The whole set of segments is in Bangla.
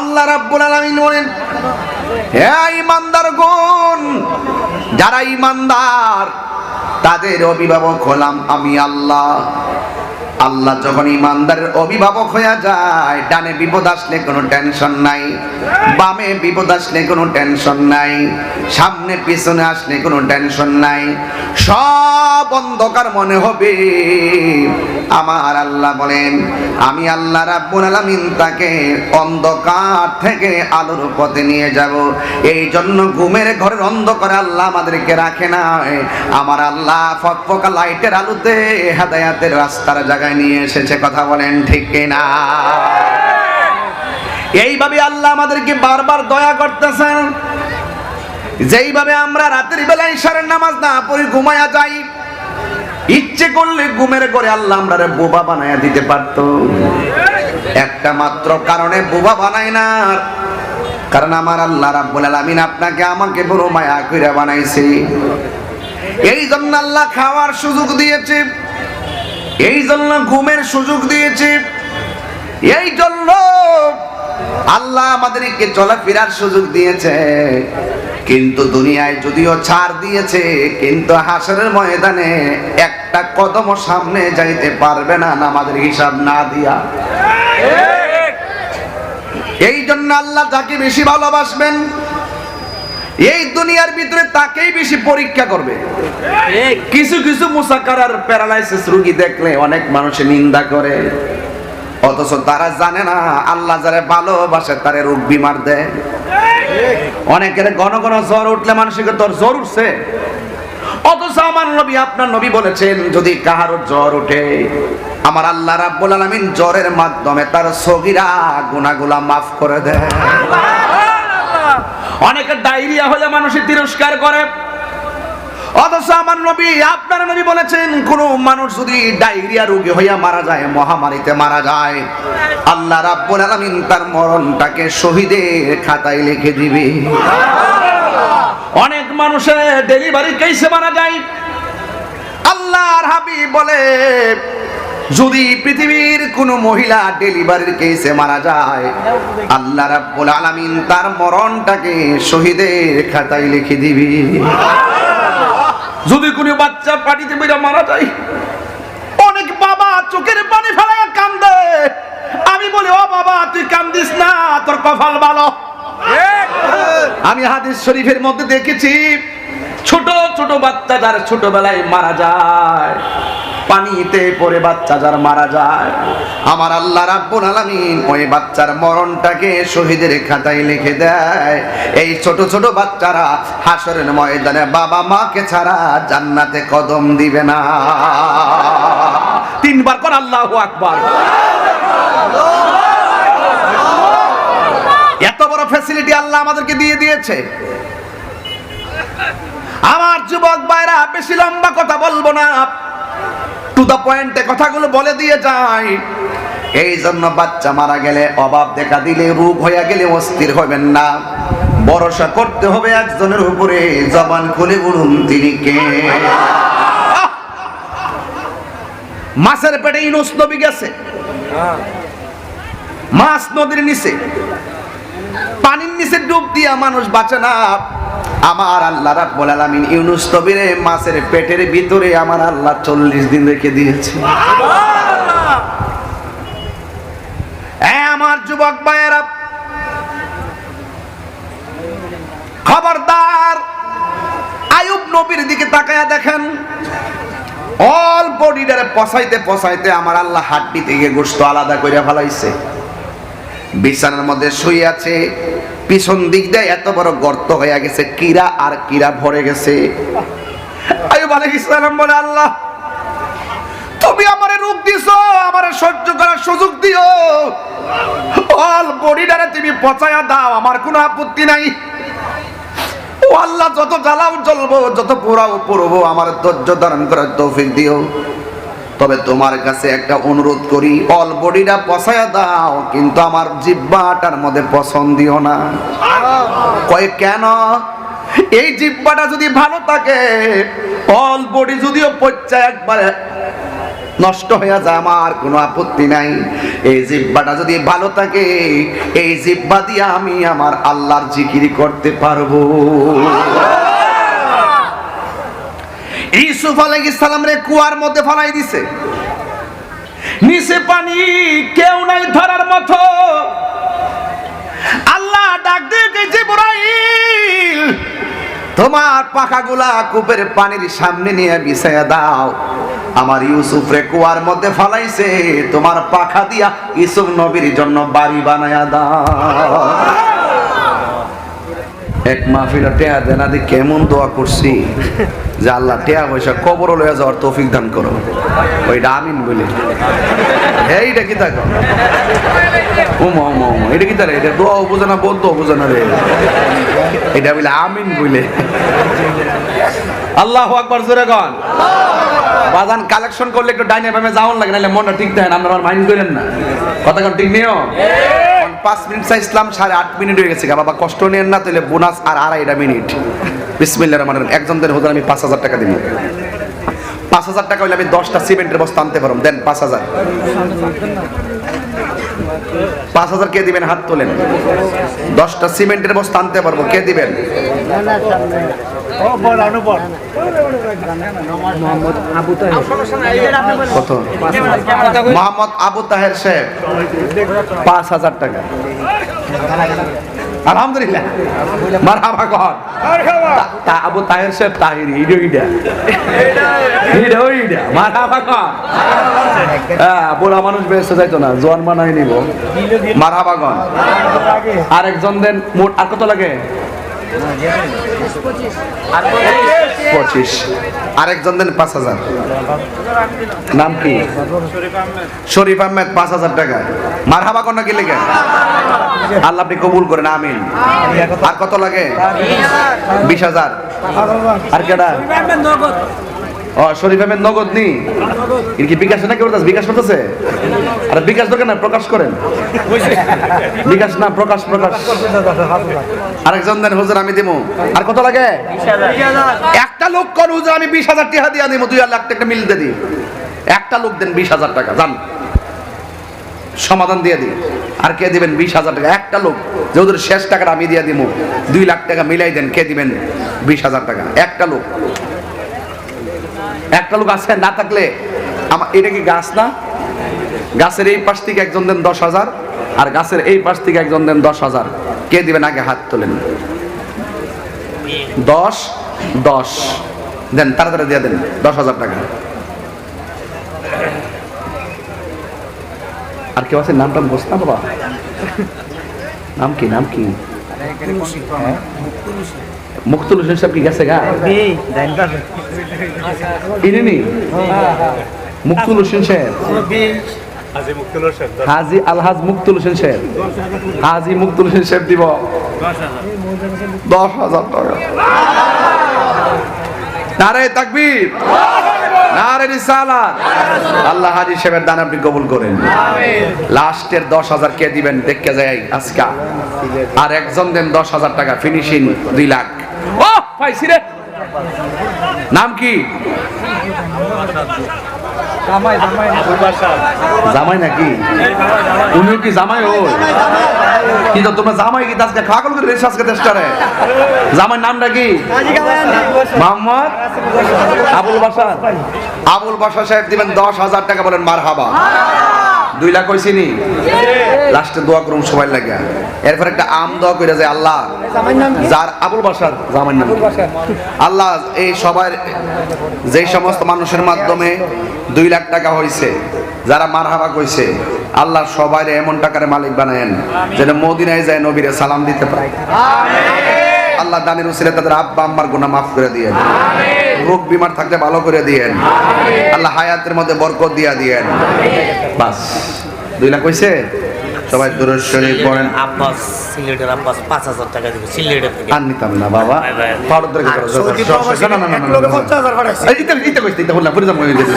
আল্লাহ রাব্বুল আলামিন বলেন হে ইমানদার গুণ যারা ইমানদার তাদের অভিভাবক হলাম আমি আল্লাহ। আল্লাহ যখন ইমানদারের অভিভাবক হয়ে যায়, ডানে বিপদ আসলে কোনো টেনশন নাই, বামে বিপদ আসলে কোনো টেনশন নাই, সামনে পিছনে আসলে কোনো টেনশন নাই, সব অন্ধকার মনে হবে। আমার আল্লাহ বলেন, আমি আল্লাহ রাব্বুল আলামিন তাকে অন্ধকার থেকে আলোর পথে নিয়ে যাব। এই জন্য ঘুমের ঘরের অন্ধকারে আল্লাহ আমাদেরকে রাখে না আমার আল্লাহ ফকফকা লাইটের আলোতে হেদায়াতের রাস্তার জায়গায় নিয়ে এসেছে কথা বলেন ঠিক কিনা? এইভাবে আল্লাহ আমাদেরকে বারবার দয়া করতেছেন। যেইভাবে আমরা রাতের বেলায় ইশারের নামাজ না পড়ে ঘুমায়া যাই, ইচ্ছে করলে ঘুমের করে আল্লাহ আমরা বোবা বানায়া দিতে পারত। একটা মাত্র কারণে বোবা বানায় না কারণ আমার আল্লাহ রাব্বুল আলামিন আপনাকে আমাকে বড় মায়া কইরা বানাইছে। এই জন্য আল্লাহ খাওয়ার সুযোগ দিয়েছে। এই জন্য ঘুমের সুযোগ দিয়েছে। এই জন্য আল্লাহ আমাদেরকে চলাফেরার সুযোগ দিয়েছে। কিন্তু দুনিয়ায় যদিও ছাড় দিয়েছে কিন্তু হাসরের ময়দানে একটা কদম সামনে যাইতে পারবে না আমাদের হিসাব না দিয়া। এই জন্য আল্লাহ যাকে বেশি ভালোবাসবেন এই দুনিয়ার ভিতরে তাকেই বেশি পরীক্ষা করবে। কিছু কিছু মুসাকারার প্যারালাইসিস রোগী দেখলে অনেক মানুষে নিন্দা করে। অথচ তারা জানে না আল্লাহ যারা ভালোবাসে তারে রোগ বিমার দেয়। অনেকের ঘন ঘন জ্বর উঠলে মানুষের তোর জ্বর উঠছে। অথচ আমার নবী আপনার নবী বলেছেন যদি কাহারও জ্বর ওঠে আমার আল্লাহ রাব্বুল আলামিন জ্বরের মাধ্যমে তার সগিরা গুনাহগুলা মাফ করে দেয়। অনেকের ডায়রিয়া হলে মানুষের তিরস্কার করে। অথচ আমার নবী, আপনার নবী বলেছেন, কোন মানুষ যদি ডায়রিয়া রোগী হইয়া মারা যায়, মহামারীতে মারা যায়, আল্লাহ রাব্বুল আলামিন তার মরণটাকে শহীদের খাতায় লিখে দিবে। অনেক মানুষের ডেলিভারি কেসে মারা যায়। আল্লাহর হাবিব বলে যদি পৃথিবীর কোন মহিলা ডেলিভারির কেসে মারা যায়, আল্লাহ রাব্বুল আলামিন তার মরণটাকে শহীদের খাতায় লিখে দিবি। যদি কোনো বাচ্চা পানিতে বেরা মারা যায়, অনেক বাবা চোখের পানি ফেলায় কান্দে। আমি বলি, ও বাবা, তুই কান্দিস না, তোর কপাল ভালো। আমি হাদিস শরীফের মধ্যে দেখেছি, ছোট ছোট বাচ্চা যার ছোটবেলায় মারা যায়। পানিতে পড়ে বাচ্চা যার মারা যায়। আমার আল্লাহ রাব্বুল আলামিন ওই বাচ্চার মরণটাকে শহীদের খাতায় লিখে দেয়। এই ছোট ছোট বাচ্চারা হাসরের ময়দানে বাবা মাকে ছাড়া জান্নাতে কদম দিবে না। তিনবার কর আল্লাহু আকবার। এত বড় ফ্যাসিলিটি আল্লাহ আমাদেরকে দিয়ে দিয়েছে। আমার যুবক ভাইরা, বেশি লম্বা কথা বলব না। টু দা পয়েন্টে কথাগুলো বলে দিয়ে যাই এই জন্য বাচ্চা মারা গেলে অভাব দেখা দিলে রোগ হয়ে গেলে অস্থির হবেন না। ভরসা করতে হবে একজনের উপরে, জবান খুলে বলুন তিনি কে? মাছের পেটে ইনুস নবী গেছে। মাছ নদীর নিচে। পানির নিচে ডুব দিয়া মানুষ বাঁচে না। আমার আল্লাহ রাব্বুল আলামিন ইউনুস নবীরে মাছের পেটের ভিতরে আমার আল্লাহ চল্লিশ দিন রেখে দিয়েছে। আমার যুবক ভাইয়েরা, খবরদার আয়ুব নবীর দিকে তাকায়া দেখেন, অল বডিটারে পসাইতে পসাইতে আমার আল্লাহ হাড্ডি থেকে গোস্ত আলাদা করে ফেলাইছে। বিছানার মধ্যে শুয়ে আছে পিছন দিক দিয়ে এত বড় গর্ত হয়ে গেছে, কিরা আর কিরা ভরে গেছে। বলে, আল্লাহ, তুমি আমারে রূপ দিছো, আমারে সহ্য করার সুযোগ দিও। অল বডিটারে তুমি পচায়া দাও, আমার কোনো আপত্তি নাই। ও আল্লাহ, যত জ্বালাও জ্বলবো, যত পোড়াও পড়ব, আমার ধৈর্য ধারণ করার তৌফিক দিও। তবে তোমার কাছে একটা অনুরোধ করি অল বডিটা পছায়া দাও, কিন্তু আমার জিব্বাটার মধ্যে পছন্দ দিও না। কয়, কেন? এই জিব্বাটা যদি ভালো থাকে অল বডি যদিও পচ্চা একবারে নষ্ট হয়ে যায়, আমার কোনো আপত্তি নাই। এই জিব্বাটা যদি ভালো থাকে, এই জিব্বা দিয়ে আমি আমার আল্লাহর জিকিরি করতে পারব। ইউসুফ আলাইহিস সালাম রে, কুয়ার মধ্যে ফলাই দিছে। নিচে পানি কেউ নাই ধরার মতো। আল্লাহ ডাক দিয়ে জিবরাইল, তোমার পাখাগুলা কূপের পানির সামনে নিয়ে বিছাইয়া দাও। আমার ইউসুফ রে, কুয়ার মধ্যে ফালাইছে, তোমার পাখা দিয়া ইউসুফ নবীর জন্য বাড়ি বানায়া দাও। এক মাহফিলা টেয়া দেনা দি কেমন দোয়া করছি? যে আল্লাহ টেয়া পয়সা কবর লইয়া যাওয়ার তৌফিক দান করো। ওইটা আমিন বলে। এইটা কি থাকো উমা উমা উমা এটা কি তারা এটা দোয়াও বোঝে বলতো বোঝে রে। এটা বলে আমিন বলে। আল্লাহ আকবার, জোরে গন বাজান কালেকশন করলে একটু ডাইনে বামে যাওয়ান লাগে নাহলে মনটা ঠিক না আমার মাইন্ড করেন না। কথা ঠিক নিও পাঁচ মিনিট চাইছিলাম সাড়ে আট মিনিট হয়ে গেছে। বাবা, কষ্ট নেন না, তাহলে বোনাস আর আড়াইটা মিনিট। বিসমিল্লা রহমান একজনদের হুজুর, আমি পাঁচ হাজার টাকা দিব। পাঁচ হাজার টাকা হইলে আমি দশটা সিমেন্টের বস্তা আনতে পারব। দেন, পাঁচ হাজার। পাঁচ হাজার কে দিবেন? হাত তোলেন। দশটা সিমেন্টের বস্তা আনতে পারব। কে দিবেন? কত মোহাম্মদ আবু তাহের সাহেব পাঁচ হাজার টাকা। আলহামদুলিল্লাহ। মারহাবা কর। তা- তা আবু তাহের সাহেব তাহিরি ইডো ইডা ইডো ইডা মারহাবা কর। হ্যাঁ বুড়া মানুষ বেঁচে যাইতো না জোয়ান বানাই নিব। মারহাবা কর। আরেকজন দেন মোট আর কত লাগে? পঁচিশ। আরেকজন দেন পাঁচ হাজার। নাম কি? শরীফ আহমেদ, পাঁচ হাজার টাকা। মার হাবা কন্যা কি লেগে আল্লাহ আপনি কবুল করেন, আমিন। আর কত লাগে? বিশ হাজার। আর কেডা? শরীফ আহমেদ নগদ নি? কি বিকাশ বিকাশ করতেছে? বিকাশ প্রকাশ করেন। বিকাশ না, প্রকাশ প্রকাশ। আরেকজন দেন, হুজুর আমি দিমু। আর কত লাগে? একটা লোক কোন, হুজুর আমি বিশ হাজার দিয়া দিব দুই লাখ টাকা মিলতে দিই একটা লোক দেন বিশ হাজার টাকা জান সমাধান দিয়ে দিই আর কে দিবেন বিশ হাজার টাকা? একটা লোক, যে ওদের শেষ টাকাটা আমি দিয়ে দিব দুই লাখ টাকা মিলাই দেন, কে দিবেন বিশ হাজার টাকা? একটা লোক। একটা লোক আছে না থাকলে আমার এটা কি গাছ না? গাছের এই পাশ থেকে একজন দেন দশ হাজার, আর গাছের এই পাশ থেকে একজন দেন দশ হাজার। কে দিবেন? আগে হাত তোলেন। দশ দশ। দেন, তাড়াতাড়ি দিয়ে দেন, দশ হাজার টাকা। আর কেউ আছে? নামটা বস না বাবা? নাম কি? নাম কি? মুক্তুল হোসেন সাহেব কি গেছে গা? ইনি মুক্তুল হোসেন সাহেব। হাজি আলহাজ মুক্তুল হোসেন হাজি মুক্তুল হোসেন দিব। দশ হাজার টাকা। নারে তাকবীর। নারে রিসালাত। আল্লাহ হাজি সাহেবের দান আপনি কবুল করেন। লাস্টের দশ হাজার কে দিবেন দেখতে যাই আজকে। আর একজন দেন দশ হাজার টাকা ফিনিশিং দুই লাখ। ও পাইছি রে। নাম কি? জামাই নাকি? উনি কি জামাই ও কিন্তু তোমরা জামাই কি আজকে খাগল করে রেস আজকে চেষ্টারে জামাই নাম কি? মোহাম্মদ আবুল বাসার আবুল বাসা সাহেব দিবেন দশ হাজার টাকা বলেন মার হাবা দুই লাখ হয়েছি নি লাস্টে দোয়া করুন সবাই লাগে। এরপর একটা আম দোয়া করে যায় আল্লাহ যার আবুল বাসার জামাই নাম। আল্লাহ এই সবার যেই সমস্ত মানুষের মাধ্যমে দুই লাখ টাকা হয়েছে যারা মারহাবা কইছে আল্লাহ সবাই এমন টাকার মালিক বানায়েন যেন মদিনায় যায় নবীরে সালাম দিতে পারে। আল্লাহ দানের উসিলে তাদের আব্বা আম্মার গুনাহ মাফ করে দিয়েন। রোগ বিমার থাকলে ভালো করে দিয়েন। আল্লাহ হায়াতের মধ্যে বরকত দিয়া দিয়েন। বাস। দুই লাখ হইছে? সবাই দূরের শরীর পড়েন। আব্বাস সিলেটের আব্বাস পাঁচ হাজার টাকা দিবে সিলেটের থেকে। আর নিতাম না বাবা। এই, ইতা- ইতা কইছি, ইতা বললাম, পরিজাম গেছে,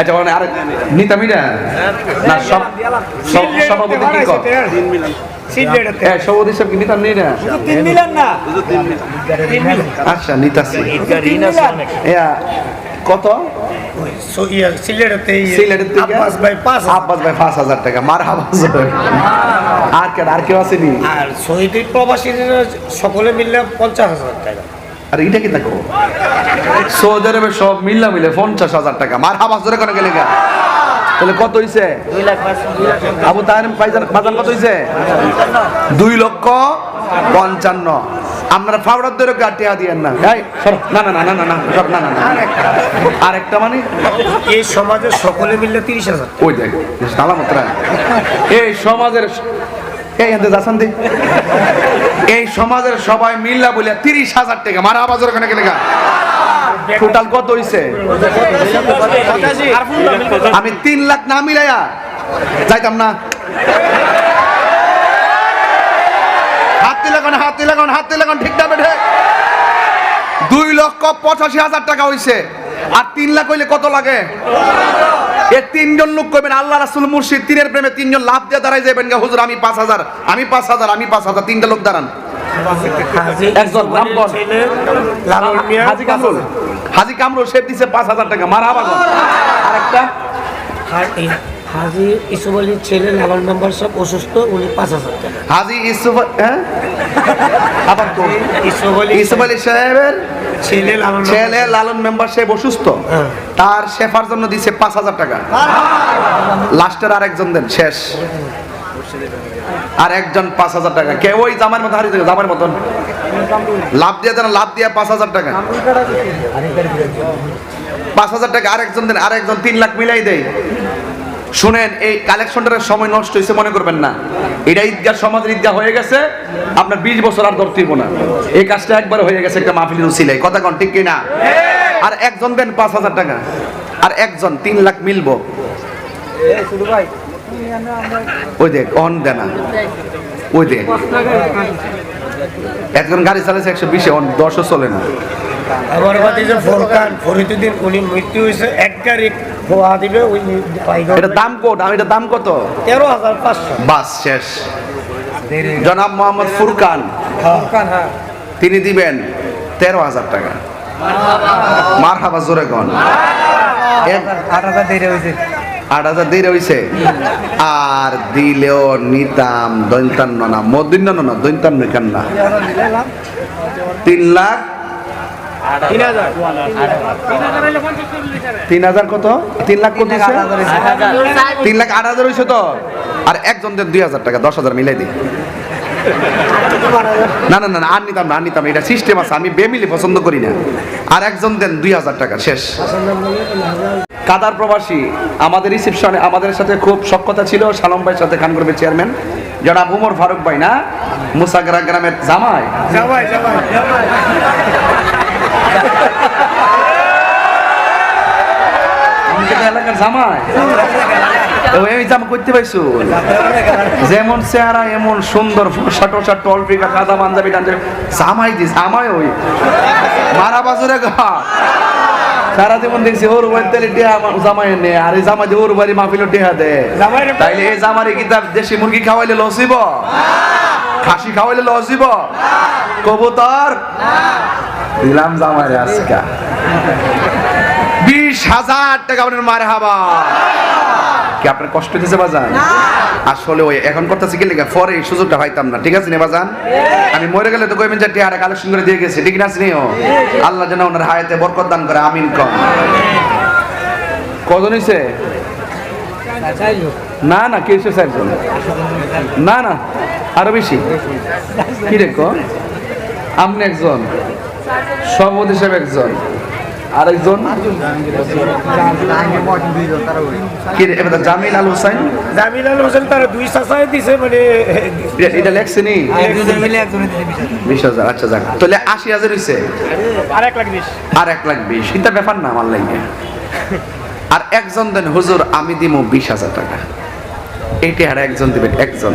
আচ্ছা, মানে আর নিতামই না? না, সব- সভাপতি কি কর? নিতাম আচ্ছা, নিতাছি। কত? সকলে মিললে পঞ্চাশ হাজার টাকা। আর এটা কি দেখো? সৌদি আরবে সব মিল্লা মিলে পঞ্চাশ হাজার টাকা মার হাবাস ধরে কেন গেলে তাহলে কত হইছে? আবু তাহের ভাইজান বাজান কত হইছে? দুই লক্ষ পঞ্চান্ন। আপনারা ফাউডার ধরে গাটিয়া দিয়েন না। এই, না না না না না না না না না। আরেকটা মানে? এই সমাজের সকলে মিললে তিরিশ হাজার। ওই দেখ সালামতরা এই সমাজের এই এতে যাচ্ছেন দি? এই সমাজের সবাই মিল্লা বলে তিরিশ হাজার টাকা। মারা বাজার ওখানে গেলে টোটাল কত হইছে? আমি তিন লাখ না মিলাইয়া যাইতাম না। কোন হাত হাত ঠিক না বেঠে? দুই লক্ষ পঁচাশি হাজার টাকা হইছে। আর তিন লাখ হইলে কত লাগে? এ তিনজন লোক কইবেন আল্লাহ রাসুল মুর্শিদ তিনের প্রেমে তিনজন লাভ দিয়ে দাঁড়াই যাবেন গা হুজুর আমি পাঁচ হাজার আমি পাঁচ হাজার আমি পাঁচ হাজার তিনটা লোক দাঁড়ান। একজন মিয়া হাজি কামরুল। হাজি কামরুল শেফ দিছে পাঁচ হাজার টাকা মারা বাগন আরেকটা। হাজি ইসুফ আলীর ছেলে লালন মেম্বার সব অসুস্থ উনি পাঁচ হাজার টাকা। হাজি ইসুফ হ্যাঁ? আবার তো ইসুফ আলী ইসুফ আলী সাহেবের ছেলে লালন ছেলে লালন মেম্বার সাহেব অসুস্থ। হ্যাঁ। তার শেফার জন্য দিছে পাঁচ হাজার টাকা। লাস্টের আর একজন দেন শেষ। আর একজন পাঁচ হাজার টাকা। কে ওই জামার মতো হারিয়ে জামার মতন। লাভ দিয়ে দেন লাভ দিয়ে পাঁচ হাজার টাকা। পাঁচ হাজার টাকা আরেকজন দেন আরেকজন তিন লাখ মিলাই দেয়। শুনেন, এই কালেকশনটার সময় নষ্ট হয়েছে, মনে করবেন না। এটা ঈদগাহ, সমাজের ঈদগাহ হয়ে গেছে, আপনার বিশ বছর আর ধরতে হইবো না। এই কাজটা একবার হয়ে গেছে একটা মাহফিলের উসিলাই কথা কন, ঠিক কিনা? আর একজন দেন পাঁচ হাজার টাকা। আর একজন, তিন লাখ মিলবো। ওই দেখ, অন দেনা। ওই দেখ। একজন গাড়ি চালাচ্ছে একশো বিশে, অন দশও চলে না। আমার ফোরকান ফরিদুদ্দিন উনি মৃত্যু হয়েছে এক গাড়ি খোয়া দিবে ওই এটা দাম কত? আমি এটা দাম কত? তেরো হাজার পাঁচশো। বাস শেষ। জনাব মোহাম্মদ ফুরকান। হ্যাঁ। তিনি দিবেন তেরো হাজার টাকা। মার হাবা জোরে কন। আট হাজার দিয়ে হইছে আর দিলেও নিতাম দৈন্তান্ন না মদিন্ন না দৈন্তান্ন কেন না তিন লাখ তিন হাজার। কত? তিন লাখ কত তিন লাখ আট হাজার হয়েছে তো? আর একজন দেন দুই হাজার টাকা দশ হাজার মিলাই দিই। না না না আর নিতাম না আর নিতাম এটা সিস্টেম আছে আমি বেমিলি পছন্দ করি না। আর একজন দেন দুই হাজার টাকা শেষ। কাদার প্রবাসী আমাদের রিসেপশনে আমাদের সাথে খুব সক্ষতা ছিল সালম ভাইয়ের সাথে খান করবে চেয়ারম্যান জনাব উমর ফারুক ভাই না? মুসাগরা গ্রামের জামাই? যাবাই আমাদের এলাকার জামাই এই জামা করতে পাইছো যেমন চেহারা এমন সুন্দর ফর্সা টসা টল ফিকা কাদা পাঞ্জাবি টাঞ্জাবি। জামাই দি জামাই ওই। মারা বাজরে গা। সারা জীবন দেখছি ওর বাড়ি জামাই নে আর এই জামাই ওর বাড়ি মাহফিল টিয়া দে তাইলে এই জামারে কি তার দেশি মুরগি খাওয়াইলে লসিব? খাসি খাওয়াইলে লসিব কবুতর? দিলাম জামাইরে আজকা। বিশ হাজার টাকা আপনার মারে হাবা। কি আপনার কষ্ট দিতে বাজান? আসলে ওই এখন শিখে লেগে? পরে এই সুযোগটা পাইতাম না। ঠিক আছে নে বাজান? আমি মরে গেলে তো কইবেন যে টিয়ারা কালেকশন করে দিয়ে গেছে। ঠিক না স্নেহ আল্লাহ যেন ওনার হায়াতে বরকত দান করে। আমিন কম কজন হইছে? না না কে হইছে একজন না না আরও বেশি। কি রেখো আপনি একজন সভাপতি হিসেবে একজন আরেকজন? কি রে জামিল আল হুসাইন? জামিল আল হোসেন তারা দুই চাচাই দিছে মানে এটা- এটা লেখছে নি? বিশ হাজার আচ্ছা যাক। তাহলে আশি হাজার হইছে? আর এক লাখ বিশ। আর এক লাখ বিশ। এটা ব্যাপার না আমার লাগে আর একজন দেন, হুজুর, আমি দিব বিশ হাজার টাকা। এইটা আর একজন দিবেন, একজন।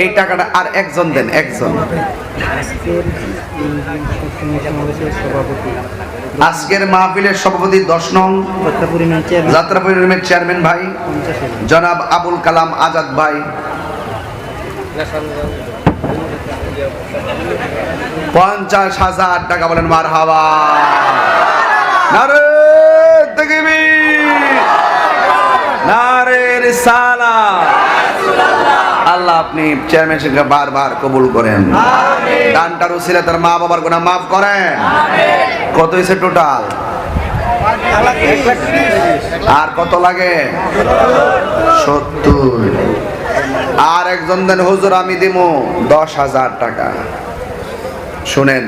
এই টাকাটা আর একজন দেন, একজন। আজকের মাহফিলের সভাপতি দশ নং যাত্রা পরিক্রমের চেয়ারম্যান ভাই, জনাব আবুল কালাম আজাদ ভাই। পঞ্চাশ হাজার টাকা বলেন মার হাওয়া নারে তাকবীর নারে আল্লাহ আপনি চেয়ারম্যান সাহেবকে বারবার কবুল করেন। দানটার উসিলে তার মা বাবার গুনাহ মাফ করেন। কত হয়েছে টোটাল আর কত লাগে? সত্তর। আর একজন দেন হুজুর আমি দিমু দশ হাজার টাকা। শুনেন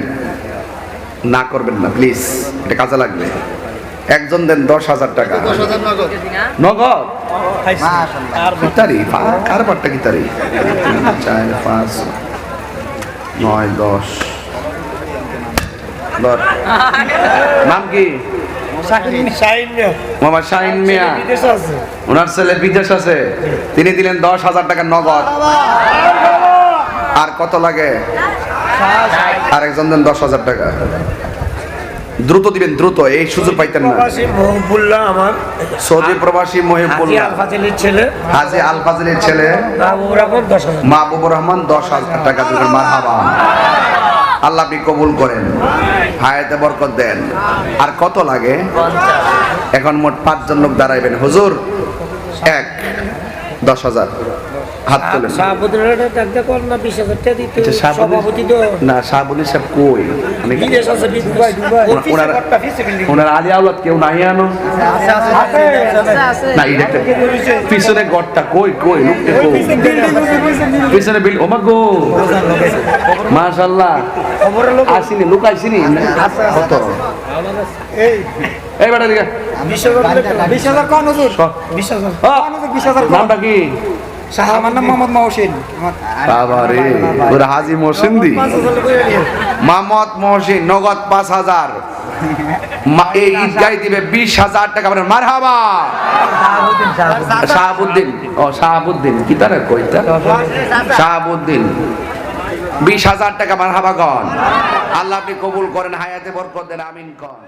না করবেন না প্লিজ এটা কাজে লাগবে। একজন দেন দশ হাজার টাকা। নগদ? কি তারিখ কার পারটা কি তারিখ চার পাঁচ নয় দশ। দশ। নাম কি? মামা শাহিন মিয়া। ওনার ছেলে বিদেশ আছে। তিনি দিলেন দশ হাজার টাকা নগদ। আর কত লাগে? আর একজন দেন দশ হাজার টাকা। দ্রুত দিবেন দ্রুত এই সুযোগ পাইতেন না। আমার। সৌদি প্রবাসী মহিবুল্লাহ ছেলে। হাজি ছেলে। মাহবুবুর রহমান দশ হাজার। টাকা দিবেন মারহাবা। আল্লাহ আপনি কবুল করেন। হায়াতে বরকত দেন। আর কত লাগে? এখন মোট পাঁচজন লোক দাঁড়াইবেন। হুজুর এক দশ হাজার। হাত না দিতে আচ্ছা, শাহাবুদ্দিন- না শাহাবুল সাহেব কই? ওনার আলী আউলাদ কেউ নাই আনো? না এটা পিছনে গড়টা কই কই? লুকতে কই? পিছনে বিল ওমা গো। মাশাআল্লাহ। আসিনি লুক আসিনি? কত? এই। বেটা দিকে বিশ হাজার বিশ হাজার বিশ হাজার নামটা কি? শাহ আমার নাম মোহাম্মদ মহসিন। বাবা রে ওরা হাজি করে নিয়ে। মোহাম্মদ মহসিন, নগদ পাঁচ হাজার। এই ঈদগাই দিবে বিশ হাজার টাকা। মারহাবা। শাহাবুদ্দিন, ও শাহাবুদ্দিন, কি তার কইতা শাহাবুদ্দিন, বিশ হাজার টাকা মারহাবা গন আল্লাহ আপনি কবুল করেন, হায়াতে বরকত দেন, আমিন কন।